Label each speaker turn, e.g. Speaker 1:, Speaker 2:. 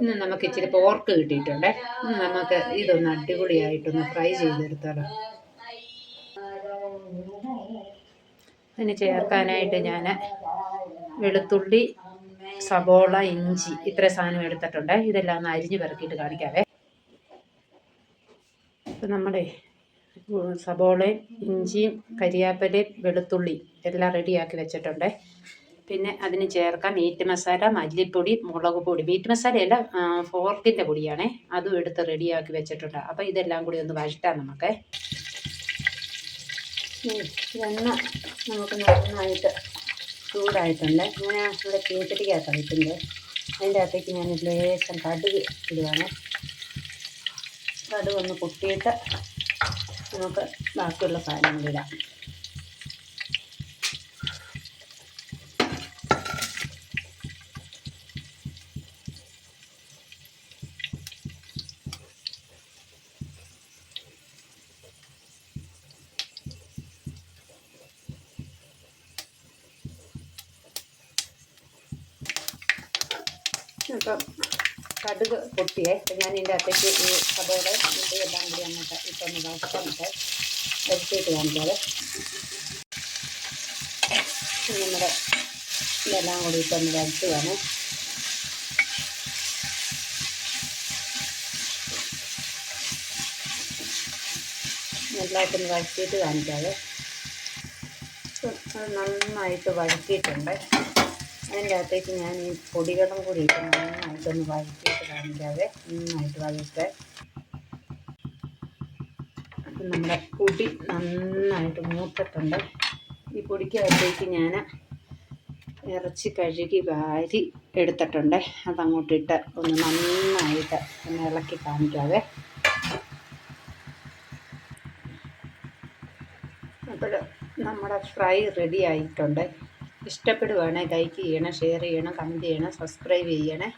Speaker 1: ഇന്ന് നമുക്ക് ഇച്ചിരി പോർക്ക് കിട്ടിയിട്ടുണ്ട്. ഇന്ന് നമുക്ക് ഇതൊന്ന് അടിപൊളിയായിട്ടൊന്ന് ഫ്രൈ ചെയ്തെടുത്താലോ. അതിന് ചേർക്കാനായിട്ട് ഞാൻ വെളുത്തുള്ളി സബോള ഇഞ്ചി ഇത്ര സാധനം എടുത്തിട്ടുണ്ട്. ഇതെല്ലാം ഒന്ന് അരിഞ്ഞ് പെറുക്കിയിട്ട് കാണിക്കാവേ. ഇപ്പം നമ്മുടെ സബോളയും ഇഞ്ചിയും കരിയാപ്പലയും വെളുത്തുള്ളി എല്ലാം റെഡിയാക്കി വെച്ചിട്ടുണ്ട്. പിന്നെ അതിന് ചേർക്കാം മീറ്റ് മസാല മല്ലിപ്പൊടി മുളക് പൊടി. മീറ്റ് മസാലയല്ല ഫോർക്കിന്റെ പൊടിയാണേ. അതും എടുത്ത് റെഡിയാക്കി വെച്ചിട്ടുണ്ട്. അപ്പോൾ ഇതെല്ലാം കൂടി ഒന്ന് വഴറ്റാം നമുക്ക്. എണ്ണ നമുക്ക് നന്നായിട്ട് ചൂടായിട്ടുണ്ട്. ഞാൻ ഇവിടെ ചീച്ചട്ടിക്കകത്താണ് ഇട്ടുണ്ട് അതിന്റെ അകത്തേക്ക് ഞാൻ ലേശം കടുക് ഇടുവാണ്. കടുക് ഒന്ന് പൊട്ടിയിട്ട് നമുക്ക് ബാക്കിയുള്ള സാധനങ്ങളിടാം അപ്പം കടുക് പൊട്ടിയേ. അപ്പം ഞാൻ ഇതിന്റെ അകത്തേക്ക് ഈ കടയുടെ മുട്ട എല്ലാം കൂടി അങ്ങോട്ട് ഇട്ടൊന്ന് വഴറ്റിട്ട് എടുത്തിട്ട് കാണിക്കാതെ നമ്മുടെ ഇതെല്ലാം കൂടി ഇപ്പം വരട്ടുകയാണ് നല്ലതായിട്ടൊന്ന് വഴറ്റിയിട്ട് കാണിക്കാതെ ഇപ്പം നന്നായിട്ട് വഴറ്റിയിട്ടുണ്ട്. അതിന്റെ അകത്തേക്ക് ഞാൻ ഈ പൊടികളും കൂടി ഇട്ട് നന്നായിട്ടൊന്ന് വഴറ്റിയിട്ട് കാണിക്കാതെ നന്നായിട്ട് വഴറ്റെ നമ്മുടെ പൊടി നന്നായിട്ട് മൂത്തിട്ടുണ്ട്. ഈ പൊടിക്കകത്തേക്ക് ഞാൻ ഇറച്ചി കഴുകി വാരി എടുത്തിട്ടുണ്ട്. അതങ്ങോട്ടിട്ട് ഒന്ന് നന്നായിട്ട് ഒന്ന് ഇളക്കി കാണിക്കാതെ അപ്പോൾ നമ്മുടെ ഫ്രൈ റെഡി ആയിട്ടുണ്ട്. ഇഷ്ടപ്പെടുവാണെങ്കിൽ ലൈക്ക് ചെയ്യണം ഷെയർ ചെയ്യണം കമന്റ് ചെയ്യണം സബ്സ്ക്രൈബ് ചെയ്യണേ.